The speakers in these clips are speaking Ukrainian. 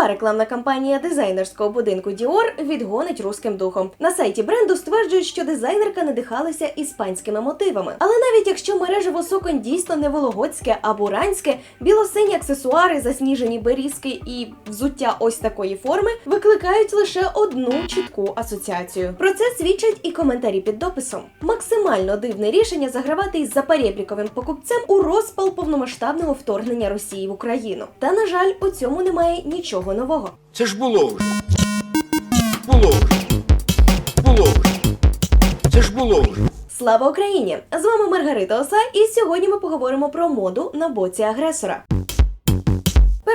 Нова рекламна кампанія дизайнерського будинку Dior відгонить руським духом. На сайті бренду стверджують, що дизайнерка надихалася іспанськими мотивами. Але навіть якщо мережево соконь дійсно не вологодське а буранське, білосині аксесуари, засніжені берізки і взуття ось такої форми викликають лише одну чітку асоціацію. Про це свідчать і коментарі під дописом. Максимально дивне рішення загравати із запарєбріковим покупцем у розпал повномасштабного вторгнення Росії в Україну. Та на жаль, у цьому немає нічого нового. Це ж було вже. Було вже. Було вже. Це ж було вже. Слава Україні! З вами Маргарита Оса, і сьогодні ми поговоримо про моду на боці агресора.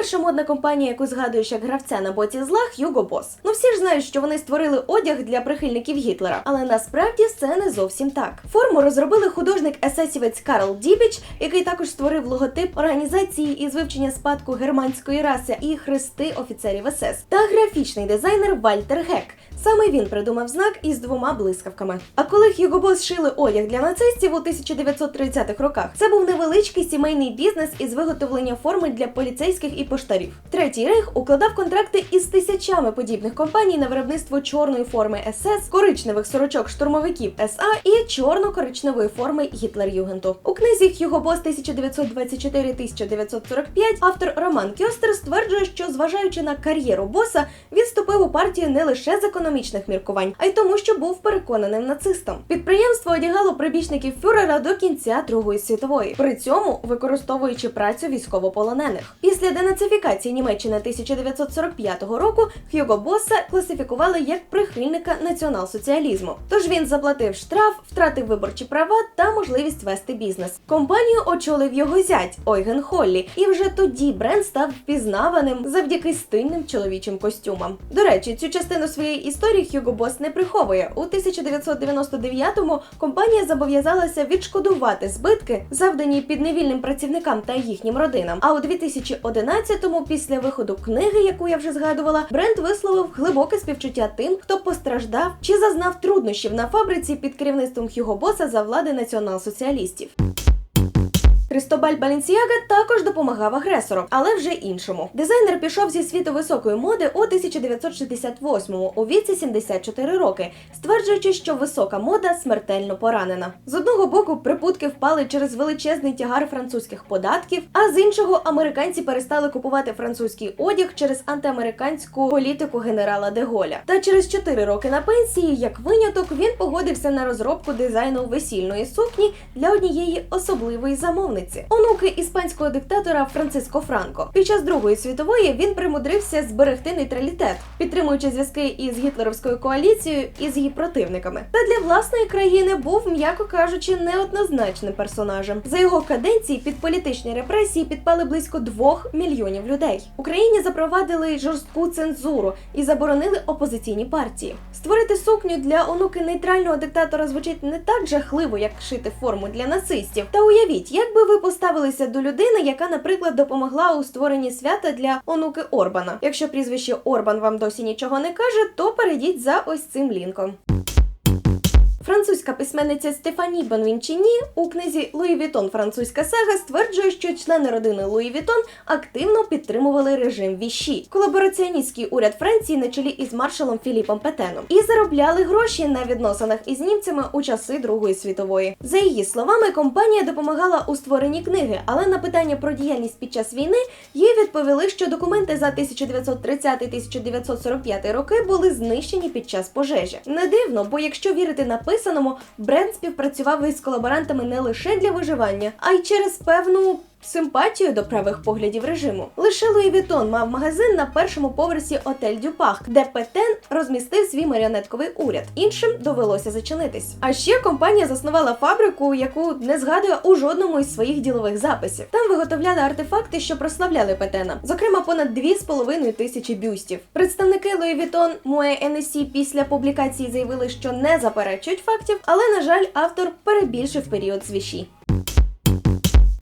Перша модна компанія, яку згадуєш як гравця на боці зла, Hugo Бос. Ну всі ж знають, що вони створили одяг для прихильників Гітлера, але насправді це не зовсім так. Форму розробили художник есесівець Карл Дібіч, який також створив логотип організації із вивчення спадку германської раси і хрести офіцерів СС, та графічний дизайнер Вальтер Гек. Саме він придумав знак із двома блискавками. А коли Hugo Boss шили одяг для нацистів у 1930-х роках, це був невеличкий сімейний бізнес із виготовлення форми для поліцейських і поштарів. Третій рейх укладав контракти із тисячами подібних компаній на виробництво чорної форми СС, коричневих сорочок штурмовиків СА і чорно-коричневої форми Гітлер-Югенту. У книзі Hugo Boss 1924-1945 автор Роман Кьостер стверджує, що зважаючи на кар'єру боса, він вступив у партію не лише з міркувань, а й тому, що був переконаним нацистом. Підприємство одягало прибічників фюрера до кінця Другої світової, при цьому використовуючи працю військовополонених. Після денацифікації Німеччини 1945 року Хьюго Босса класифікували як прихильника націонал-соціалізму. Тож він заплатив штраф, втратив виборчі права та можливість вести бізнес. Компанію очолив його зять Ойген Холлі, і вже тоді бренд став впізнаваним завдяки стильним чоловічим костюмам. До речі, цю частину своєї історії Хьюго Босс не приховує. У 1999-му компанія зобов'язалася відшкодувати збитки, завдані підневільним працівникам та їхнім родинам. А у 2011-му, після виходу книги, яку я вже згадувала, бренд висловив глибоке співчуття тим, хто постраждав чи зазнав труднощів на фабриці під керівництвом Хьюго Боса за влади націонал-соціалістів. Кристобаль Балінсіага також допомагав агресору, але вже іншому. Дизайнер пішов зі світу високої моди у 1968-му, у віці 74 роки, стверджуючи, що висока мода смертельно поранена. З одного боку, прибутки впали через величезний тягар французьких податків, а з іншого американці перестали купувати французький одяг через антиамериканську політику генерала Деголя. Та через 4 роки на пенсії, як виняток, він погодився на розробку дизайну весільної сукні для однієї особливої замовниці онуки іспанського диктатора Франциско Франко. Під час Другої світової він примудрився зберегти нейтралітет, підтримуючи зв'язки із гітлерівською коаліцією і з її противниками. Та для власної країни був, м'яко кажучи, неоднозначним персонажем. За його каденції під політичні репресії підпали близько двох мільйонів людей. Україні запровадили жорстку цензуру і заборонили опозиційні партії. Створити сукню для онуки нейтрального диктатора звучить не так жахливо, як шити форму для нацистів. Та уявіть, як би ви поставилися до людини, яка, наприклад, допомогла у створенні свята для онуки Орбана. Якщо прізвище Орбан вам досі нічого не каже, то перейдіть за ось цим лінком. Французька письменниця Стефані Бонвінчині у книзі Луї Вітон Французька сага стверджує, що члени родини Луї Вітон активно підтримували режим Віші, колабораціоністський уряд Франції на чолі із маршалом Філіпом Петеном, і заробляли гроші на відносинах із німцями у часи Другої світової. За її словами, компанія допомагала у створенні книги, але на питання про діяльність під час війни їй відповіли, що документи за 1930-1945 роки були знищені під час пожежі. Не дивно, бо якщо вірити написаному, бренд співпрацював із колаборантами не лише для виживання, а й через певну. Симпатію до правих поглядів режиму. Лише Луї Вітон мав магазин на першому поверсі Отель Дюпах, де Петен розмістив свій маріонетковий уряд. Іншим довелося зачинитись. А ще компанія заснувала фабрику, яку не згадує у жодному із своїх ділових записів. Там виготовляли артефакти, що прославляли Петена, зокрема понад 2,5 тисячі бюстів. Представники Луї Вітон Муе Енесі після публікації заявили, що не заперечують фактів, але на жаль, автор перебільшив період звіші.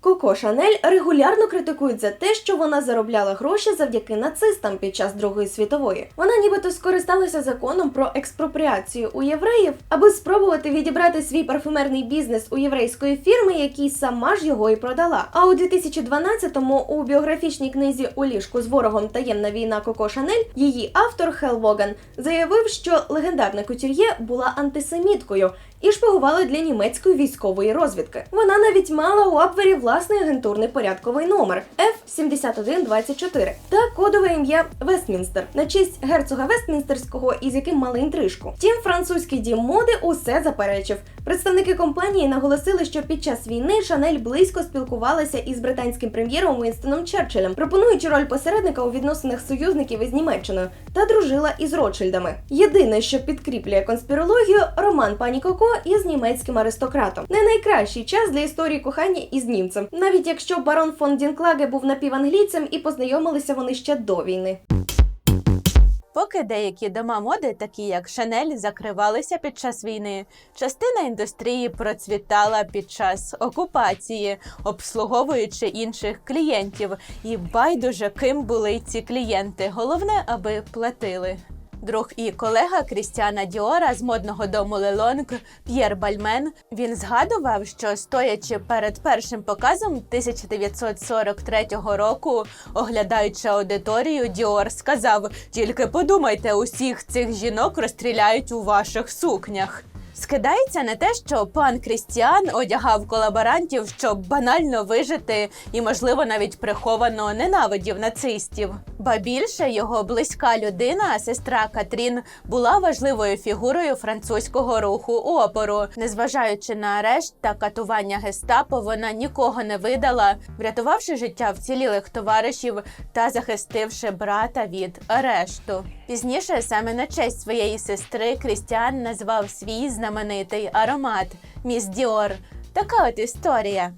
Коко Шанель регулярно критикують за те, що вона заробляла гроші завдяки нацистам під час Другої світової. Вона нібито скористалася законом про експропріацію у євреїв, аби спробувати відібрати свій парфюмерний бізнес у єврейської фірми, якій сама ж його і продала. А у 2012-му у біографічній книзі у ліжку з ворогом таємна війна Коко Шанель її автор Хел Воган заявив, що легендарна кутюр'є була антисеміткою і шпигувала для німецької військової розвідки. Вона навіть мала у Абвері власний агентурний порядковий номер F7124 та кодове ім'я Вестмінстер на честь герцога Вестмінстерського, із яким мали інтрижку. Втім, французький дім моди усе заперечив. Представники компанії наголосили, що під час війни Шанель близько спілкувалася із британським прем'єром Уінстоном Черчиллем, пропонуючи роль посередника у відносинах союзників із Німеччиною та дружила із Ротшильдами. Єдине, що підкріплює конспірологію, роман пані Коко із німецьким аристократом. Не найкращий час для історії кохання із німцем, навіть якщо барон фон Дінклаге був напіванглійцем і познайомилися вони ще до війни. Поки деякі дома моди, такі як Шанель, закривалися під час війни, частина індустрії процвітала під час окупації, обслуговуючи інших клієнтів. І байдуже ким були ці клієнти. Головне, аби платили. Друг і колега Крістіана Діора з модного дому Лелонг П'єр Бальмен. Він згадував, що стоячи перед першим показом 1943 року, оглядаючи аудиторію, Діор сказав: тільки подумайте, усіх цих жінок розстріляють у ваших сукнях. Скидається на те, що пан Крістіан одягав колаборантів, щоб банально вижити і, можливо, навіть приховано ненавидів нацистів. Ба більше його близька людина, сестра Катрін, була важливою фігурою французького руху опору. Незважаючи на арешт та катування гестапо, вона нікого не видала, врятувавши життя вцілілих товаришів та захистивши брата від арешту. Пізніше саме на честь своєї сестри Крістіан назвав свій знаменитий аромат Міс Діор. Така от історія.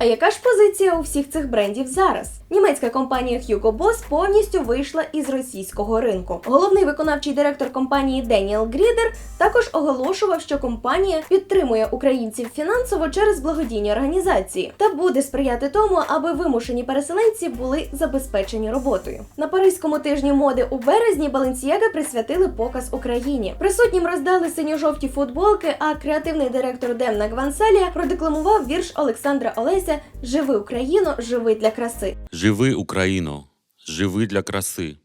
А яка ж позиція у всіх цих брендів зараз? Німецька компанія Hugo Boss повністю вийшла із російського ринку. Головний виконавчий директор компанії Деніел Грідер також оголошував, що компанія підтримує українців фінансово через благодійні організації та буде сприяти тому, аби вимушені переселенці були забезпечені роботою. На паризькому тижні моди у березні Balenciaga присвятили показ Україні. Присутнім роздали синьо-жовті футболки, а креативний директор Демна Гвансалія продекламував вірш Олександра Олеся Живи Україно, живи для краси. Живи, Україно, живи для краси,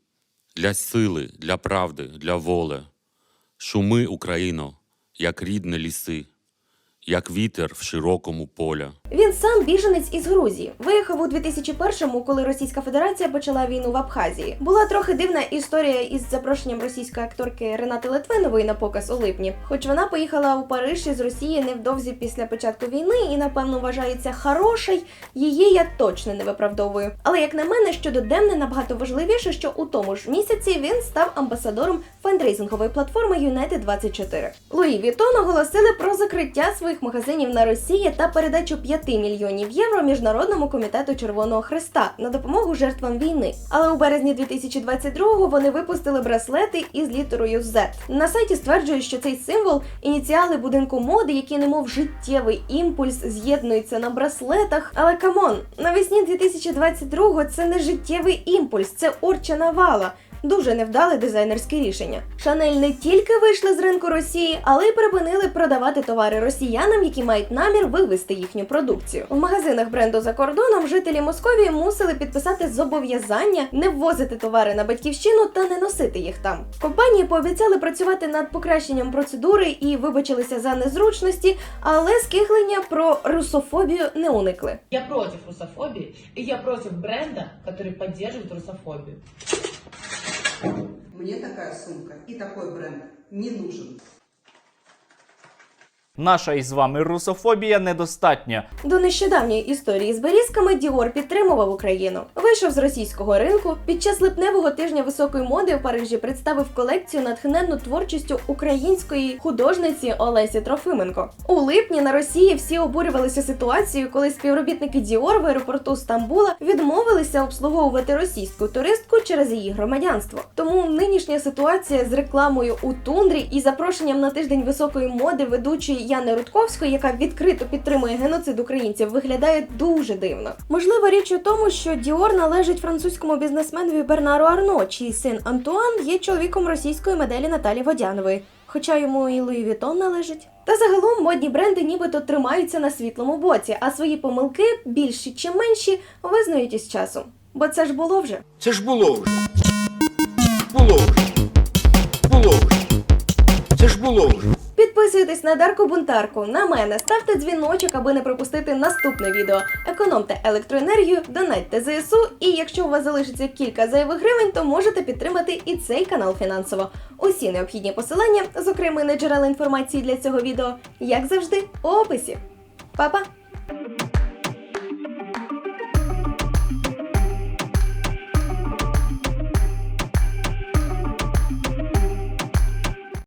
для сили, для правди, для воли. Шуми, Україно, як рідне ліси, як вітер в широкому полі. Він сам біженець із Грузії. Виїхав у 2001-му, коли Російська Федерація почала війну в Абхазії. Була трохи дивна історія із запрошенням російської акторки Ренати Литвинової на показ у липні. Хоч вона поїхала у Париж із Росії невдовзі після початку війни і, напевно, вважається хороший. Її я точно не виправдовую. Але як на мене, щодо Демни набагато важливіше, що у тому ж місяці він став амбасадором фандрейзингової платформи United 24 Луї Вітон оголосили про закриття своїх магазинів на Росії та передачу 5 мільйонів євро міжнародному комітету Червоного Христа на допомогу жертвам війни. Але у березні 2022-го вони випустили браслети із літерою Z. На сайті стверджують, що цей символ ініціали будинку моди, які немов життєвий імпульс з'єднуються на браслетах. Але камон, навесні 2022-го це не життєвий імпульс, це орча навала. Дуже невдале дизайнерське рішення. Шанель не тільки вийшли з ринку Росії, але й припинили продавати товари росіянам, які мають намір вивести їхню продукцію. В магазинах бренду за кордоном жителі Московії мусили підписати зобов'язання не ввозити товари на батьківщину та не носити їх там. Компанії пообіцяли працювати над покращенням процедури і вибачилися за незручності, але скиглення про русофобію не уникли. Я против русофобии, и я против бренда, который поддерживает русофобию. Мне такая сумка и такой бренд не нужен. Наша із вами русофобія недостатня. До нещодавньої історії з берізками Діор підтримував Україну. Вийшов з російського ринку. Під час липневого тижня високої моди в Парижі представив колекцію натхненну творчістю української художниці Олесі Трофименко. У липні на Росії всі обурювалися ситуацією, коли співробітники Діор в аеропорту Стамбула відмовилися обслуговувати російську туристку через її громадянство. Тому нинішня ситуація з рекламою у тундрі і запрошенням на тиждень високої моди ведучої Яни Рудковської, яка відкрито підтримує геноцид українців, виглядає дуже дивно. Можливо, річ у тому, що Діор належить французькому бізнесменові Бернару Арно, чий син Антуан є чоловіком російської моделі Наталі Водянової. Хоча йому і Луї Вітон належить. Та загалом модні бренди нібито тримаються на світлому боці, а свої помилки, більші чи менші, визнають із часом. Бо це ж було вже. Це ж було вже. Було вже. Було вже. Це ж було вже. Підписуйтесь на Дарку Бунтарку, на мене, ставте дзвіночок, аби не пропустити наступне відео. Економте електроенергію, донатьте ЗСУ, і якщо у вас залишиться кілька зайвих гривень, то можете підтримати і цей канал фінансово. Усі необхідні посилання, зокрема на джерела інформації для цього відео, як завжди, у описі. Па-па!